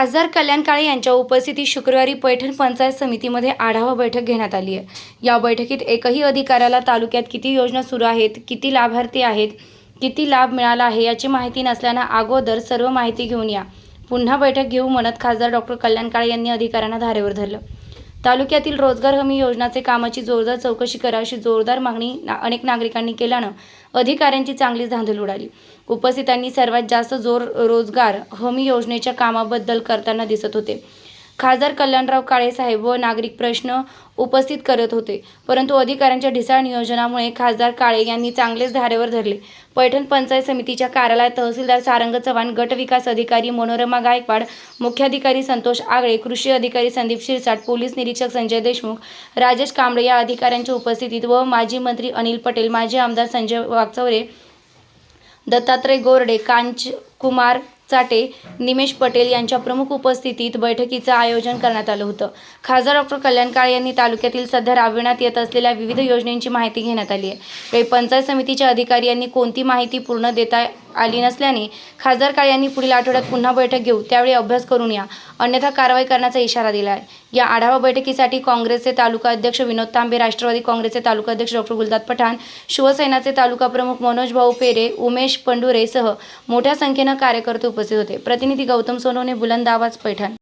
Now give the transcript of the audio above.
खासदार कल्याण काळे यांच्या उपस्थितीत शुक्रवारी पैठण पंचायत समितीमध्ये आढावा बैठक घेण्यात आली आहे. या बैठकीत एकही अधिकाऱ्याला तालुक्यात किती योजना सुरू आहेत किती लाभार्थी आहेत किती लाभ मिळाला आहे याची माहिती नसल्यानं अगोदर सर्व माहिती घेऊन या. पुन्हा बैठक घेऊ म्हणत खासदार डॉक्टर कल्याण काळे यांनी अधिकाऱ्यांना धारेवर धरलं. तालुक्यातील रोजगार हमी योजनाचे कामाची जोरदार चौकशी करा अशी जोरदार मागणी ना अनेक नागरिकांनी केल्यानं अधिकाऱ्यांची चांगली धांदल उडाली. उपस्थितांनी सर्वात जास्त जोर रोजगार हमी योजनेच्या कामाबद्दल करताना दिसत होते. खासदार कल्याणराव काळे साहेब व नागरिक प्रश्न उपस्थित करत होते. परंतु अधिकाऱ्यांच्या ढिसाळ नियोजनामुळे खासदार काळे यांनी चांगलेच धारेवर धरले. पैठण पंचायत समितीच्या कार्यालयात तहसीलदार सारंग चव्हाण गट विकास अधिकारी मनोरमा गायकवाड मुख्याधिकारी संतोष आगळे कृषी अधिकारी संदीप शिरसाट पोलीस निरीक्षक संजय देशमुख राजेश कांबळे या अधिकाऱ्यांच्या उपस्थितीत व माजी मंत्री अनिल पटेल माजी आमदार संजय वागचौरे दत्तात्रय गोरडे कांच कुमार चाटे निमेश पटेल यांच्या प्रमुख उपस्थितीत बैठकीचं आयोजन करण्यात आलं होतं. खासदार डॉक्टर कल्याण काळे यांनी तालुक्यातील सध्या राबविण्यात येत असलेल्या विविध योजनांची माहिती घेण्यात आली आहे. यावेळी पंचायत समितीच्या अधिकारी यांनी कोणती माहिती पूर्ण देता आली नसल्याने खासदार काळे यांनी पुढील आठवड्यात पुन्हा बैठक घेऊ त्यावेळी अभ्यास करून या. अन्यथा कारवाई करण्याचा इशारा दिला आहे या आढावा बैठकीसाठी काँग्रेसचे तालुका अध्यक्ष विनोद तांबे राष्ट्रवादी काँग्रेसचे तालुका अध्यक्ष डॉक्टर गुलदाद पठाण शिवसेनाचे तालुका प्रमुख मनोज भाऊ पेरे उमेश पंडुरेसह मोठ्या संख्येनं कार्यकर्ते उपस्थित होते. प्रतिनिधी गौतम सोनवणे बुलंद आवाज पैठण